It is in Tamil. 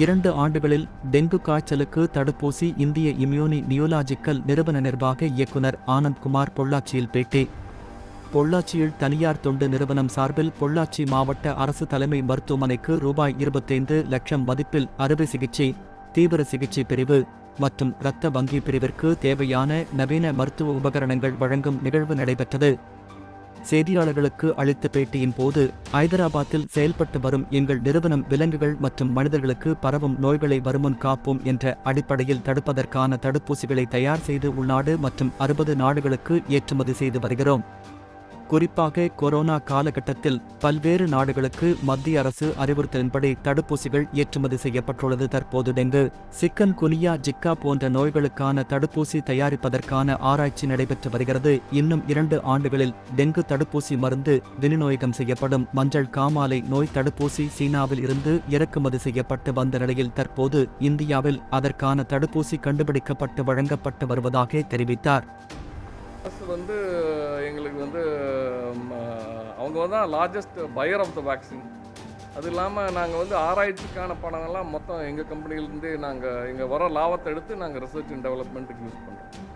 இரண்டு ஆண்டுகளில் டெங்கு காய்ச்சலுக்கு தடுப்பூசி இந்திய இம்யூனி நியோலாஜிக்கல் நிறுவன நிர்வாக இயக்குனர் ஆனந்த் குமார் பொள்ளாச்சியில் பேட்டி. பொள்ளாச்சியில் தனியார் தொண்டு நிறுவனம் சார்பில் பொள்ளாச்சி மாவட்ட அரசு தலைமை மருத்துவமனைக்கு ரூபாய் இருபத்தைந்து லட்சம் மதிப்பில் அறுவை சிகிச்சை தீவிர சிகிச்சை பிரிவு மற்றும் இரத்த வங்கி பிரிவிற்கு தேவையான நவீன மருத்துவ உபகரணங்கள் வழங்கும் நிகழ்வு நடைபெற்றது. செய்தியாளர்களுக்கு அளித்த பேட்டியின் போது ஐதராபாத்தில் செயல்பட்டு வரும் எங்கள் நிறுவனம் விலங்குகள் மற்றும் மனிதர்களுக்கு பரவும் நோய்களை வருமுன் காப்போம் என்ற அடிப்படையில் தடுப்பதற்கான தடுப்பூசிகளை தயார் செய்து உள்நாடு மற்றும் அறுபது நாடுகளுக்கு ஏற்றுமதி செய்து வருகிறோம். குறிப்பாக கொரோனா காலகட்டத்தில் பல்வேறு நாடுகளுக்கு மத்திய அரசு அறிவுறுத்தலின்படி தடுப்பூசிகள் ஏற்றுமதி செய்யப்பட்டுள்ளது. தற்போது டெங்கு சிக்கன் குனியா ஜிக்கா போன்ற நோய்களுக்கான தடுப்பூசி தயாரிப்பதற்கான ஆராய்ச்சி நடைபெற்று வருகிறது. இன்னும் இரண்டு ஆண்டுகளில் டெங்கு தடுப்பூசி மருந்து விநியோகம் செய்யப்படும். மஞ்சள் காமாலை நோய் தடுப்பூசி சீனாவில் இருந்து இறக்குமதி செய்யப்பட்டு வந்த நிலையில் தற்போது இந்தியாவில் அதற்கான தடுப்பூசி கண்டுபிடிக்கப்பட்டு வழங்கப்பட்டு வருவதாக தெரிவித்தார். அரசு வந்து எங்களுக்கு வந்து அவங்க தான் largest buyer of the vaccine அது இல்லாமல் நாங்கள் வந்து ஆராய்ச்சிக்கான பணங்கள்லாம் மொத்தம் எங்கள் கம்பெனிலேருந்தே நாங்கள் இங்கே வர லாபத்தை எடுத்து நாங்கள் ரிசர்ச் அண்ட் டெவலப்மெண்ட்டுக்கு யூஸ் பண்ணுறோம்